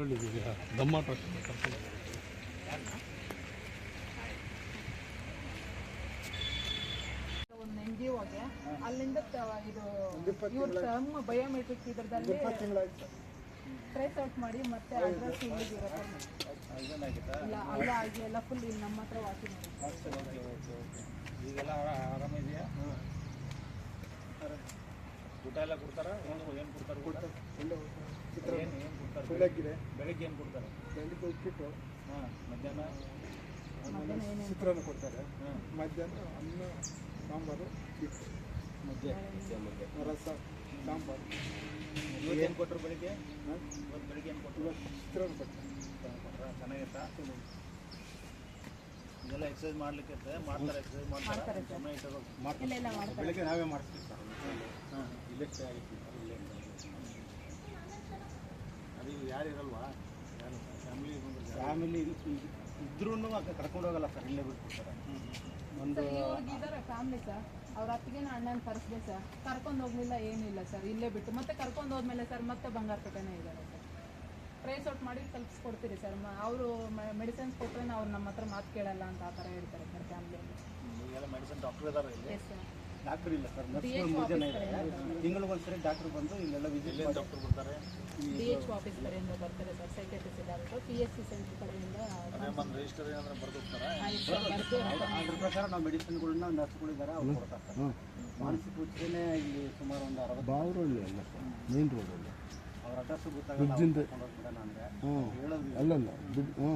ಒಳ್ಳೆದಿದೆಯಾ ದಮ್ಮಾಟ ಒಂದು N G ಅಲ್ಲಿಂದ ಇದು ಇವ್ರ ಟರ್ಮ್ ಬಯೋಮೆಟ್ರಿಕ್ ಇದ್ರದಲ್ಲಿ ಟ್ರೇಸ್ ಔಟ್ ಮಾಡಿ ಮತ್ತೆ ಅಡ್ರೆಸ್ ಇಲ್ಲಿಗೆ ಇಲ್ಲ ಅಲ್ಲ ಆಗಿ ಎಲ್ಲ ಫುಲ್ ಇಲ್ಲಿ ನಮ್ಮ ಹತ್ರ ವಾಸಿ ಊಟ ಎಲ್ಲ ಕೊಡ್ತಾರ? ಏನು ಏನು ಕೊಡ್ತಾರೆ ಊಟ? ಏನು ಏನು ಕೊಡ್ತಾರೆ? ಬೆಳಗ್ಗೆ ಬೆಳಗ್ಗೆ ಏನು ಕೊಡ್ತಾರೆ? ಬೆಳಿಗ್ಗೆ ಉಪ್ಪಿಟ್ಟು. ಹಾಂ ಮಧ್ಯಾಹ್ನ? ಚಿತ್ರಾನ್ನ ಕೊಡ್ತಾರೆ. ಮಧ್ಯಾಹ್ನ ಅನ್ನ ಸಾಂಬಾರು ಮಧ್ಯಾಹ್ನ ಮಧ್ಯ ರಸ ಸಾಂಬಾರು. ಇವತ್ತು ಏನು ಕೊಟ್ಟರು ಬೆಳಿಗ್ಗೆ? ಹಾಂ? ಇವತ್ತು ಬೆಳಿಗ್ಗೆ ಏನು ಕೊಟ್ಟರು ಚಿತ್ರಾನ್ನ ಕೊಡ್ತಾರೆ ಕೊಟ್ರ? ಚೆನ್ನಾಗಿತ್ತಾ ಇದೆಲ್ಲ ಎಕ್ಸಸೈಸ್ ಮಾಡ್ಲಿಕ್ಕೆ ಮಾಡ್ತಾರೆ ಎಕ್ಸಸೈಸ್ ಮಾಡ್ತಾರೆ. ಮಾಡ್ತಾರೆ. ಸರ್. ಇಟ್ಟಬೇಕು ಇಲ್ಲ ಇಲ್ಲ ಮಾಡ್ತಾರೆ. ಬೆಳಿಗ್ಗೆ ನಾವೇ ಮಾಡ್ತೀವಿ ಸರ್. ಹಾಂ ಇಲ್ಲೇ ಆಗಿತ್ತು. ಇಲ್ಲೇ ಅದು ಯಾರು ಇರಲ್ವಾ? ಯಾರು? ಫ್ಯಾಮಿಲಿ ಫ್ಯಾಮಿಲಿ ಇದ್ರೂ ಕರ್ಕೊಂಡು ಹೋಗಲ್ಲ ಸರ್ ಇಲ್ಲೇ ಬಿಟ್ಬಿಡ್ತಾರೆ. ಒಂದು ಸರ್ ಇವ್ರಿಗೆ ಫ್ಯಾಮಿಲಿ ಸರ್. ಅವ್ರ ಅತ್ತಿಗೆ ಅಣ್ಣನ ಕರೆಸಿದೆ ಸರ್. ಕರ್ಕೊಂಡು ಹೋಗ್ಲಿಲ್ಲ ಏನಿಲ್ಲ ಸರ್. ಇಲ್ಲೇ ಬಿಟ್ಟು ಮತ್ತೆ ಕರ್ಕೊಂಡು ಹೋದ್ಮೇಲೆ ಸರ್ ಮತ್ತೆ ಬಂಗಾರಪೇಟೆನೇ ಇದ್ದಾರೆ ಸರ್. ಟ್ರೇಸ್ ಔಟ್ ಮಾಡಿ ತಲುಪಿಸ್ಕೊಡ್ತೀರಿ ಸರ್. ಅವರು ಮೆಡಿಸಿನ್ಸ್ ಕೊಟ್ಟರೆ ಅವ್ರು ನಮ್ಮ ಹತ್ರ ಮಾತು ಕೇಳಲ್ಲ ಅಂತ ಆ ಥರ ಹೇಳ್ತಾರೆ ಸರ್ ಫ್ಯಾಮಿಲಿಯಲ್ಲಿ ಮೆಡಿಸಿನ್ ಡಾಕ್ಟರ್ ಇದ್ದಾರೆ ಇಲ್ಲಿ? ಎಸ್ ಸರ್ ಡಾಕ್ಟರ್ ಇಲ್ಲ ಸರ್. ನರ್ಸ್ ಮೂರು ಜನ ಇದ್ದಾರೆ. ತಿಂಗಳಿಗೊಂದ್ಸರಿ ಡಾಕ್ಟರ್ ಬಂದು ಇಲ್ಲೆಲ್ಲ ವಿಸಿಟ್ ಡಾಕ್ಟರ್ ಬರ್ತಾರೆ? ಡಿ ಎಚ್ ಆಫೀಸ್ ಕಡೆಯಿಂದ ಬರ್ತಾರೆ sir. Psychiatrist doctor P S C centre ಕಡೆಯಿಂದ ಬಂದು ರಿಜಿಸ್ಟರ್ ಏನಾದ್ರೆ ಸರ್ ಬರ್ದು ಅದ್ರ ಪ್ರಕಾರ ನಾವು ಮೆಡಿಸಿನ್ಗಳನ್ನ ನರ್ಸ್ಗಳಿದ್ದಾರೆ ಅವ್ರು ಕೊಡ್ತಾರೆ. ಸರ್ ಮಾನಸಿಕ ಉಚ್ಚನೆ ಇಲ್ಲಿ ಸುಮಾರು ಒಂದು ಅರವತ್ತು ಬಾವ್ರಳ್ಳಿ ಅಲ್ಲ ಮೇನ್ ರೋಡಲ್ಲಿ ಬಿಡೋಣ ಹ್ಞೂ ಹೇಳೋದು ಅಲ್ಲಲ್ಲ ದುಡ್ಡು ಹ್ಞೂ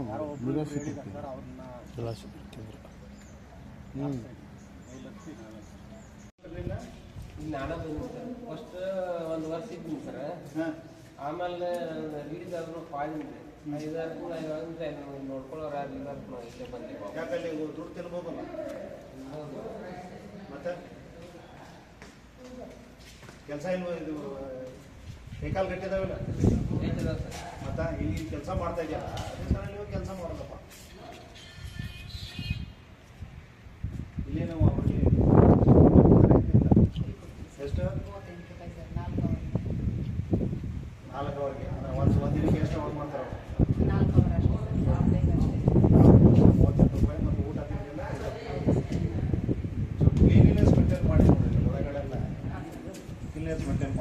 ಬಂದಿನಿ ಫಸ್ಟ್ ಒಂದು ವರ್ಷ ಇದ್ದೀನಿ ಸರ್. ಹಾಂ. ಆಮೇಲೆ ಆದ್ರೂ ಪಾಲಿಂದ್ರಿ ಐದಾರು ಕೂಡ ನೋಡ್ಕೊಳ್ಳೋರು ಯಾರು ಇಲ್ಲ ಇಲ್ಲೇ ಯಾಕಲ್ಲಿ ದುಡ್ಡು ತಿನ್ಬೋದಲ್ಲ? ಮತ್ತೆ? ಕೆಲಸ ಏನು ಇದು ಕೈಕಾಲು ಗಟ್ಟಿದಾವೆಲ್ಲ? ಮತ್ತೆ ಇಲ್ಲಿ ಕೆಲಸ ಮಾಡ್ತಾ ಇದೆಯಲ್ಲ ಅದೇ ಕೆಲಸ ಮಾಡೋದಪ್ಪ. ಇಲ್ಲೇ ನಾವು ಅವರಿಗೆ ಎಷ್ಟು? ನಾಲ್ಕು ಅವರಿಗೆ ಒಂದು ಒಂದು ದಿನಕ್ಕೆ ಎಷ್ಟು ಅವ್ರು? ಮಾಡ್ತಾರೆ ರೂಪಾಯಿ ನೋಡಿ ಊಟ ತಿಂದಿಲ್ಲ ಸ್ವಲ್ಪ ಮಾಡಿ ಮೇಂಟೈನ್